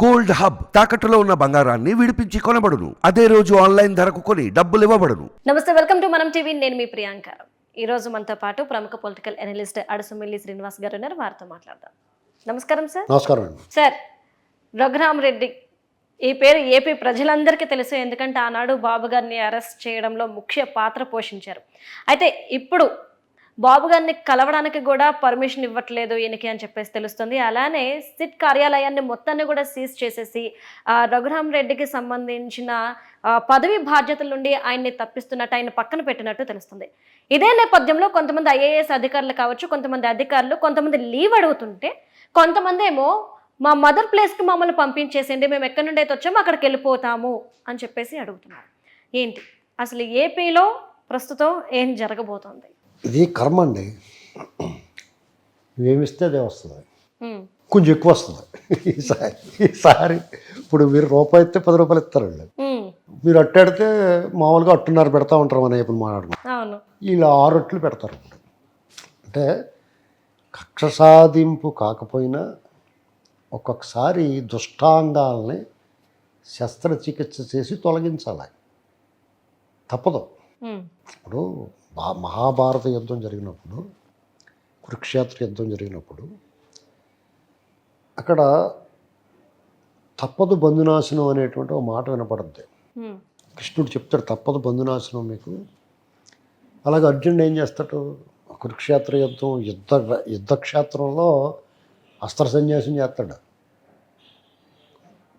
Gold hub తాకట్టులో ఉన్న బంగారాన్ని విడిపించి కొనబడును. అదే రోజు ఆన్లైన్ ధరకు కొని డబ్బులు ఇవ్వబడును. నమస్తే వెల్కమ్ టు మనం టీవీ. నేను మీ ప్రియాంక. ఈ రోజు మనతో పాటు ప్రముఖ పొలిటికల్ అనలిస్ట్ అడసుమిల్లి శ్రీనివాస్ గారు ఉన్నారు. వారితో మాట్లాడదాం. నమస్కారం సార్. నమస్కారం సార్ రఘురామ్ రెడ్డి ఈ పేరు ఏపీ ప్రజలందరికీ తెలుసు. ఎందుకంటే ఆనాడు బాబు గారిని అరెస్ట్ చేయడంలో ముఖ్య పాత్ర పోషించారు. అయితే ఇప్పుడు బాబు గారిని కలవడానికి కూడా పర్మిషన్ ఇవ్వట్లేదు ఈయనకి అని చెప్పేసి తెలుస్తుంది. అలానే సిట్ కార్యాలయాన్ని మొత్తాన్ని కూడా సీజ్ చేసేసి రఘురామ్ రెడ్డికి సంబంధించిన పదవి బాధ్యతల నుండి ఆయన్ని తప్పిస్తున్నట్టు ఆయన పక్కన పెట్టినట్టు తెలుస్తుంది. ఇదే నేపథ్యంలో కొంతమంది ఐఏఎస్ అధికారులు కావచ్చు కొంతమంది అధికారులు కొంతమంది లీవ్ అడుగుతుంటే కొంతమంది ఏమో మా మదర్ ప్లేస్కి మమ్మల్ని పంపించేసేయండి మేము ఎక్కడి నుండి అయితే వచ్చామో అక్కడికి వెళ్ళిపోతాము అని చెప్పేసి అడుగుతున్నారు. ఏంటి? అసలు ఏపీలో ప్రస్తుతం ఏం జరగబోతోంది? ఇది కర్మ అండి. నువ్వేమిస్తే అదే వస్తుంది. కొంచెం ఎక్కువ వస్తుంది. ఈసారి ఈసారి ఇప్పుడు మీరు రూపాయి ఇస్తే పది రూపాయలు ఇస్తారండి. మీరు అట్టాడితే మామూలుగా అట్టున్నర పెడతా ఉంటారు మన ఇప్పుడు మాట్లాడుకుని అవును. ఇలా ఆరు అట్లు పెడతారు. అంటే కక్ష సాధింపు కాకపోయినా ఒక్కొక్కసారి దుష్టాంగాల్ని శస్త్రచికిత్స చేసి తొలగించాలి. తప్పదు. ఇప్పుడు మహాభారత యుద్ధం జరిగినప్పుడు కురుక్షేత్ర యుద్ధం జరిగినప్పుడు అక్కడ తప్పదు బంధునాశనం అనేటువంటి ఒక మాట వినపడుద్ది. కృష్ణుడు చెప్తాడు తప్పదు బంధునాశనం మీకు. అలాగే అర్జునుడు ఏం చేస్తాడు? కురుక్షేత్ర యుద్ధం యుద్ధ యుద్ధక్షేత్రంలో అస్త్ర సన్యాసం చేస్తాడు.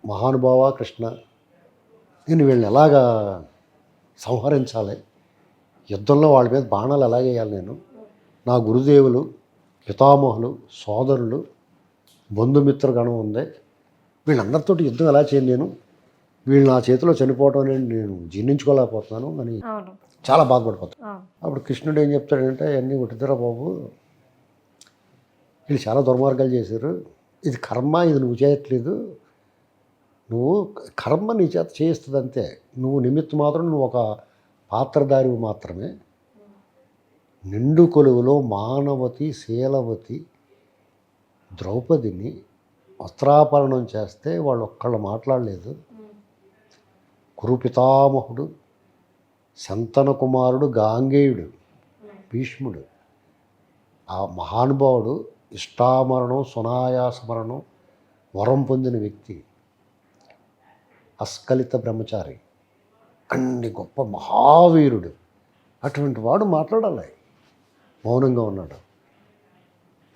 మహానుభావ కృష్ణ నేను వీళ్ళని ఎలాగా సంహరించాలి? యుద్ధంలో వాళ్ళ మీద బాణాలు ఎలా వేయాలి నేను? నా గురుదేవులు పితామహులు సోదరులు బంధుమిత్ర గణం ఉంది. వీళ్ళందరితోటి యుద్ధం ఎలా చేయను నేను? వీళ్ళు నా చేతిలో చనిపోవడం అనేది నేను జీర్ణించుకోలేకపోతున్నాను అని చాలా బాధపడిపోతాను. అప్పుడు కృష్ణుడు ఏం చెప్తాడంటే అన్నీ ఒట్టిద్దరా బాబు. వీళ్ళు చాలా దుర్మార్గాలు చేశారు. ఇది కర్మ ఇది నువ్వు చేయట్లేదు. నువ్వు కర్మ నీ చేత చేయిస్తుంది అంతే నువ్వు నిమిత్తం మాత్రం నువ్వు ఒక పాత్రధారివి మాత్రమే. నిండు కొలువులో మానవతి శీలవతి ద్రౌపదిని వస్త్రాపరణం చేస్తే వాళ్ళు ఒక్కళ్ళు మాట్లాడలేదు. కురుపితామహుడు శంతన కుమారుడు గాంగేయుడు భీష్ముడు. ఆ మహానుభావుడు ఇష్టామరణం సునాయాసమరణం వరం పొందిన వ్యక్తి అస్కలిత బ్రహ్మచారి. అన్ని గొప్ప మహావీరుడు. అటువంటి వాడు మాట్లాడాలి. మౌనంగా ఉన్నాడు.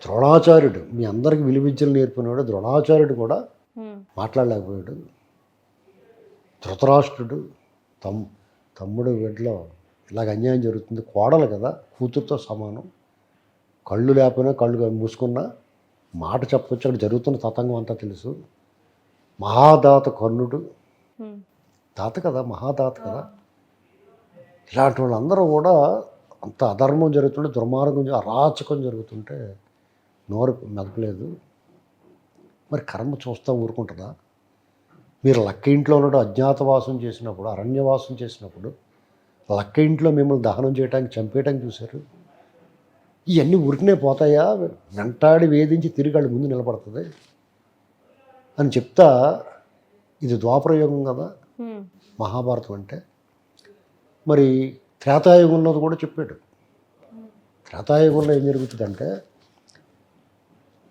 ద్రోణాచార్యుడు మీ అందరికి విలువిద్యలు నేర్పినవాడు ద్రోణాచార్యుడు కూడా మాట్లాడలేకపోయాడు. ధృతరాష్ట్రుడు తమ్ తమ్ముడు వీటిలో ఇలాగ అన్యాయం జరుగుతుంది. కోడలు కదా కూతురుతో సమానం. కళ్ళు లేకపోయినా కళ్ళు మూసుకున్నా మాట చెప్పొచ్చు. అక్కడ జరుగుతున్న తతంగం అంతా తెలుసు. మహాదాత కర్ణుడు దాత కదా మహాదాత కదా. ఇలాంటి వాళ్ళందరూ కూడా అంత అధర్మం జరుగుతుంటే దుర్మార్గం అరాచకం జరుగుతుంటే నోరు మెదపలేదు. మరి కర్మ చూస్తూ ఊరుకుంటుందా? మీరు లక్క ఇంట్లో ఉన్నప్పుడు అజ్ఞాతవాసం చేసినప్పుడు అరణ్యవాసం చేసినప్పుడు లక్క ఇంట్లో మిమ్మల్ని దహనం చేయడానికి చంపేయడానికి చూశారు? ఇవన్నీ ఉరికినే పోతాయా? వెంటాడి వేధించి తిరిగి వాళ్ళ ముందు నిలబడుతుంది? అని చెప్తా ఇది ద్వాపరయోగం కదా. మహాభారతం అంటే? మరి త్రేతాయుగంలో కూడా చెప్పాడు. త్రేతాయుగంలో ఏం జరుగుతుందంటే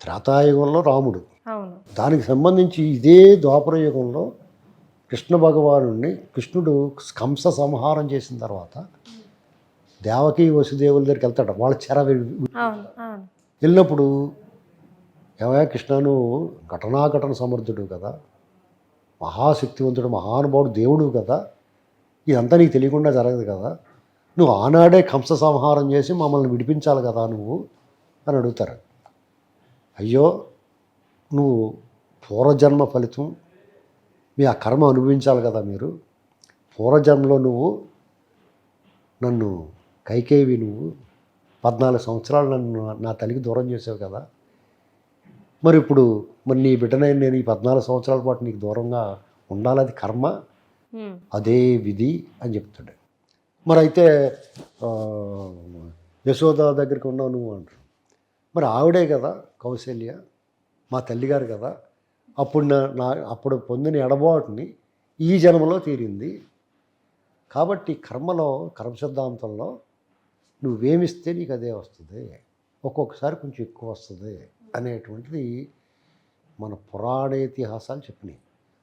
త్రేతాయుగంలో రాముడు దానికి సంబంధించి ఇదే ద్వాపర యుగంలో కృష్ణ భగవానుడిని కృష్ణుడు కంస సంహారం చేసిన తర్వాత దేవకి వసుదేవుల దగ్గరికి వెళ్తాడు. వాళ్ళ చెర వెళ్ళినప్పుడు ఏమయ్యా కృష్ణ నువ్వు ఘటనాఘటన సమర్థుడు కదా. మహాశక్తివంతుడు మహానుభావుడు దేవుడు కదా. ఇదంతా నీకు తెలియకుండా జరగదు కదా. నువ్వు ఆనాడే కంస సంహారం చేసి మమ్మల్ని విడిపించాలి కదా నువ్వు అని అడుగుతారు. అయ్యో నువ్వు పూర్వజన్మ ఫలితం మీ ఆ కర్మ అనుభవించాలి కదా మీరు. పూర్వజన్మలో నువ్వు నన్ను కైకేవి నువ్వు పద్నాలుగు సంవత్సరాలు నన్ను నా తల్లికి దూరం చేసావు కదా. మరి ఇప్పుడు మరి నీ బిడ్డనైన నేను ఈ పద్నాలుగు సంవత్సరాల పాటు నీకు దూరంగా ఉండాలి అది కర్మ. అదే విధి అని చెప్తాడు. మరి అయితే యశోద దగ్గరికి ఉన్నావు నువ్వు అంటారు. మరి ఆవిడే కదా కౌశల్య మా తల్లిగారు కదా. అప్పుడు నా నా అప్పుడు పొందిన ఎడబాటుని ఈ జన్మలో తీరింది. కాబట్టి కర్మలో కర్మ సిద్ధాంతంలో నువ్వేమిస్తే నీకు అదే వస్తుంది. ఒక్కొక్కసారి కొంచెం ఎక్కువ వస్తుంది. అనేటువంటిది మన పురాణ ఇతిహాసాలు చెప్పినాయి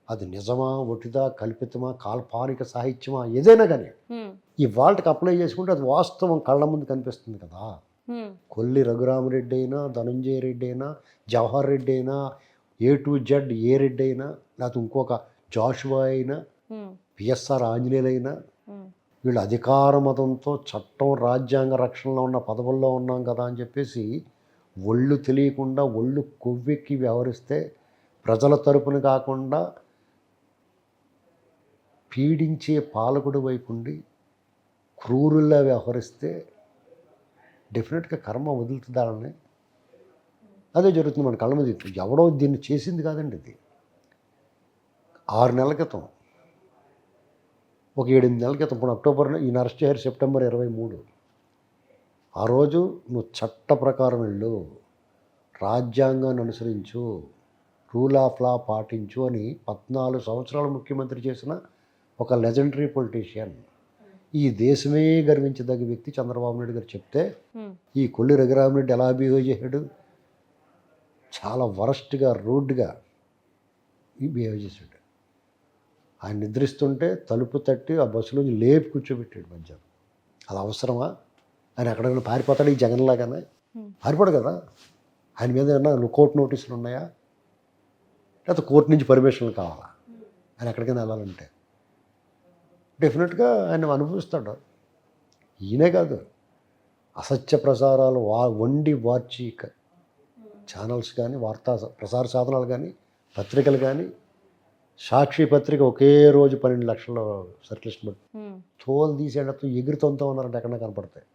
అది నిజమా ఒటిదా కల్పితమా కాల్పానిక సాహిత్యమా ఏదైనా కానీ. ఈ వాళ్ళకి అప్లై చేసుకుంటే అది వాస్తవం కళ్ళ ముందు కనిపిస్తుంది కదా. కొల్లి రఘురామరెడ్డి అయినా ధనంజయ రెడ్డి అయినా జవహర్ రెడ్డి అయినా A to Z A Reddy అయినా లేకపోతే ఇంకొక జాషువా అయినా. పిఎస్ఆర్ ఆంజనేయులైనా. వీళ్ళు అధికార మతంతో చట్టం రాజ్యాంగ రక్షణలో ఉన్న పదవుల్లో ఉన్నాం కదా అని చెప్పేసి ఒళ్ళు తెలియకుండా ఒళ్ళు కొవ్వెక్కి వ్యవహరిస్తే ప్రజల తరపున కాకుండా పీడించే పాలకుడి వైపు ఉండి క్రూరుల్లా వ్యవహరిస్తే డెఫినెట్గా కర్మ వదులుతుందాలని అదే జరుగుతుంది మన కళ్ళ మీద. ఎవడో దీన్ని చేసింది కాదండి ఇది. ఆరు నెలల క్రితం ఒక ఏడెనిమిది నెలల క్రితం ఇప్పుడు అక్టోబర్ ఈయన అరెస్ట్ చేశారు సెప్టెంబర్ ఇరవై మూడు ఆ రోజు నువ్వు చట్ట ప్రకారం వెళ్ళు. రాజ్యాంగాన్ని అనుసరించు. రూల్ ఆఫ్ లా పాటించు అని పద్నాలుగు సంవత్సరాలు ముఖ్యమంత్రి చేసిన ఒక లెజెండరీ పొలిటీషియన్. ఈ దేశమే గర్వించదగ్గ వ్యక్తి చంద్రబాబు నాయుడు గారు చెప్తే. ఈ కొల్లి రఘురామరెడ్డి ఎలా బిహేవ్ చేశాడు? చాలా వరస్ట్గా రూడ్గా బిహేవ్ చేశాడు. ఆయన నిద్రిస్తుంటే తలుపు తట్టి ఆ బస్సులోంచి లేపి కూర్చోబెట్టాడు మధ్యాహ్నం. అది అవసరమా? ఆయన ఎక్కడికైనా పారిపోతాడు? ఈ జగన్లాగానే. పారిపోడు కదా. ఆయన మీద ఏమన్నా లుకౌట్ నోటీసులు ఉన్నాయా? లేకపోతే కోర్టు నుంచి పర్మిషన్లు కావాలా? ఆయన ఎక్కడికైనా వెళ్ళాలంటే. డెఫినెట్గా ఆయన అనుభవిస్తాడు. ఈయనే కాదు. అసత్య ప్రసారాలు వా వండి వార్చి ఛానల్స్ కానీ వార్తా ప్రసార సాధనాలు కానీ పత్రికలు కానీ సాక్షి పత్రిక ఒకే రోజు పన్నెండు లక్షల సర్క్యులేషన్ హ్మ్. తోలు తీసేటప్పుడు ఎగురుతోంతో ఉన్నారంటే ఎక్కడ కనపడతాయి.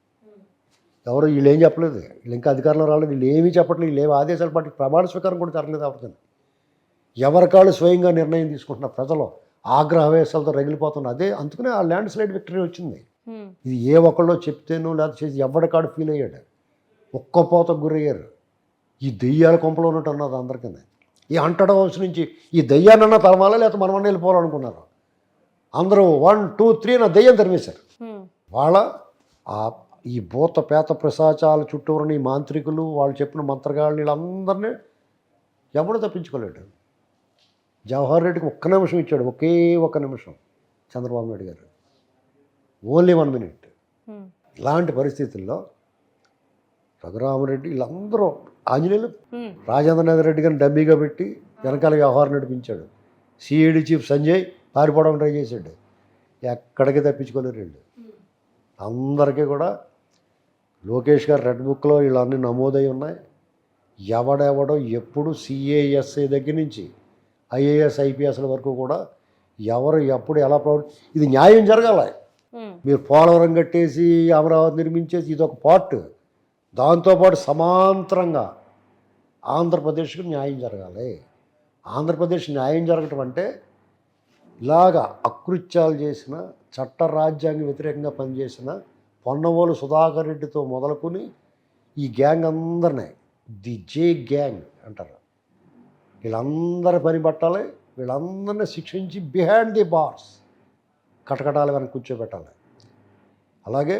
ఎవరు వీళ్ళు ఏం చెప్పలేదు. వీళ్ళు ఇంకా అధికారంలో రాలేదు. వీళ్ళు ఏమీ చెప్పట్లేదు. వీళ్ళు ఏమి ఆదేశాలు పట్టి ప్రమాణ స్వీకారం కూడా జరగలేదు అవుతుంది ఎవరికాళ్ళు స్వయంగా నిర్ణయం తీసుకుంటున్న ప్రజలు ఆగ్రహవేశాలతో రగిలిపోతున్నారు. అదే అందుకనే ఆ ల్యాండ్ స్లైడ్ విక్టరీ వచ్చింది. ఇది ఏ ఒక్కళ్ళో చెప్తేనో లేదా చేసి ఎవరికాడు ఫీల్ అయ్యాడు? ఒక్క పోతకు గురయ్యారు. ఈ దెయ్యాల కొంపలో ఉన్నట్టు అన్నది అందరికీ. ఈ హంటడ్ హౌస్ నుంచి ఈ దెయ్యాన్నన్నా తరమాలా లేకపోతే మనమన్నా వెళ్ళిపోవాలనుకున్నారు. అందరూ వన్ టూ త్రీ నా దెయ్యం తరిమేశారు. వాళ్ళ ఆ ఈ భూత పేత ప్రసాచాల చుట్టూరుని మాంత్రికులు వాళ్ళు చెప్పిన మంత్రగాళ్ళు వీళ్ళందరినీ ఎవడు తప్పించుకోలేడు. జవహర్ రెడ్డికి ఒక్క నిమిషం ఇచ్చాడు ఒకే ఒక్క నిమిషం చంద్రబాబు నాయుడు గారు. Only one minute. ఇలాంటి పరిస్థితుల్లో రఘురామరెడ్డి వీళ్ళందరూ ఆంజనేయులు. రాజేంద్రనాథ్ రెడ్డి గారిని డమ్మీగా పెట్టి వెనకాల వ్యవహారం నడిపించాడు. సిఐడి చీఫ్ సంజయ్ పారిపోవడం ట్రై చేశాడు. ఎక్కడికి తప్పించుకోలేరు వీళ్ళు. అందరికీ కూడా లోకేష్ గారు రెడ్ బుక్లో వీళ్ళన్నీ నమోదై ఉన్నాయి. ఎవడెవడో ఎప్పుడు సిఏఎస్ఐ దగ్గర నుంచి ఐఏఎస్ ఐపీఎస్ల వరకు కూడా ఎవరు ఎప్పుడు ఎలా ప్రవర్తి ఇది న్యాయం జరగాలి. మీరు పోలవరం కట్టేసి అమరావతి నిర్మించేసి ఇది ఒక పార్ట్ దాంతోపాటు సమాంతరంగా ఆంధ్రప్రదేశ్కి న్యాయం జరగాలి. ఆంధ్రప్రదేశ్ న్యాయం జరగటం అంటే ఇలాగా అకృత్యాలు చేసిన చట్ట రాజ్యాంగ వ్యతిరేకంగా పనిచేసిన పొన్నవోలు సుధాకర్ రెడ్డితో మొదలుకొని ఈ గ్యాంగ్ అందరినీ ది జే గ్యాంగ్ అంటారు. వీళ్ళందరి పని పట్టాలి వీళ్ళందరినీ శిక్షించి బిహైండ్ ది బార్స్ కటకటాలు వెనక కూర్చోబెట్టాలి. అలాగే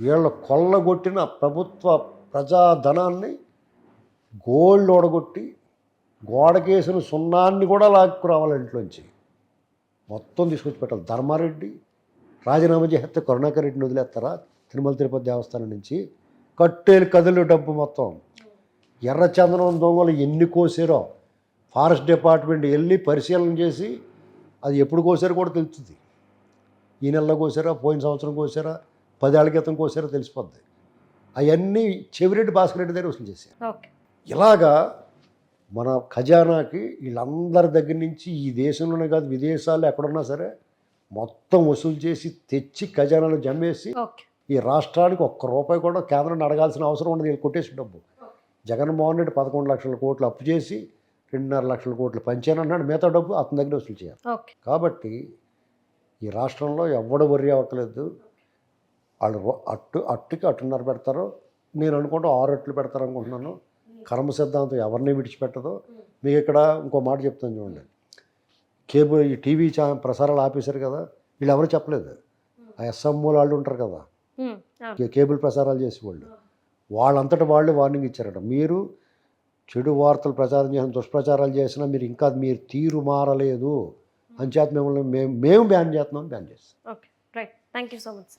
వీళ్ళ కొల్లగొట్టిన ప్రభుత్వ ప్రజాధనాన్ని గోల్డ్ ఓడగొట్టి గోడకేసిన సున్నాన్ని కూడా లాక్కురావాలి ఇంట్లోంచి. మొత్తం తీసుకొచ్చి పెట్టాలి. ధర్మారెడ్డి రాజీనామా చేస్తే కరుణాకర్ రెడ్డిని వదిలేస్తారా? తిరుమల తిరుపతి దేవస్థానం నుంచి కట్టేలు కదులు డబ్బు మొత్తం. ఎర్రచందనం దొంగలు ఎన్ని కోసారో ఫారెస్ట్ డిపార్ట్మెంట్ వెళ్ళి పరిశీలన చేసి అది ఎప్పుడు కోసారో కూడా తెలుస్తుంది. ఈ నెలలో కోసారా? పోయిన సంవత్సరం కోసారా? పదేళ్ళ క్రితం కోసారో తెలిసిపోద్ది. అవన్నీ చెవిరెడ్డి భాస్కర్ రెడ్డి దగ్గర వసూలు చేశారు. ఇలాగా మన ఖజానాకి వీళ్ళందరి దగ్గర నుంచి ఈ దేశంలోనే కాదు విదేశాల్లో ఎక్కడున్నా సరే మొత్తం వసూలు చేసి తెచ్చి ఖజానాలో జమ్మేసి ఈ రాష్ట్రానికి ఒక్క రూపాయి కూడా కేంద్రం అడగాల్సిన అవసరం ఉండదు వీళ్ళు కొట్టేసి డబ్బు. జగన్మోహన్ రెడ్డి పదకొండు లక్షల కోట్లు అప్పు చేసి రెండున్నర లక్షల కోట్లు పంచానన్నాడు మిగతా డబ్బు అతని దగ్గర వసూలు చేయాలి. కాబట్టి ఈ రాష్ట్రంలో ఎవడు వర్రీ అవ్వట్లేదు వాళ్ళు అట్టు అట్టుకి అట్టున్నర పెడతారు. నేను అనుకుంటా ఆరు అట్లు పెడతారు అనుకుంటున్నాను కర్మ సిద్ధాంతం ఎవరిని విడిచిపెట్టదో మీకు ఇక్కడ ఇంకో మాట చెప్తాను చూడండి. కేబుల్ ఈ టీవీ ఛా ప్రసారాలు ఆపేశారు కదా వీళ్ళు ఎవరు చెప్పలేదు. ఆ ఎస్ఎంఓ వాళ్ళు ఉంటారు కదా కేబుల్ ప్రసారాలు చేసేవాళ్ళు. వాళ్ళంతట వాళ్ళు వార్నింగ్ ఇచ్చారట. మీరు చెడు వార్తలు ప్రచారం చేసిన దుష్ప్రచారాలు చేసినా మీరు ఇంకా మీరు తీరు మారలేదు. అంచేత మిమ్మల్ని మేము మేము బ్యాన్ చేస్తున్నాం బ్యాన్ చేస్తాం. Okay right. Thank you so much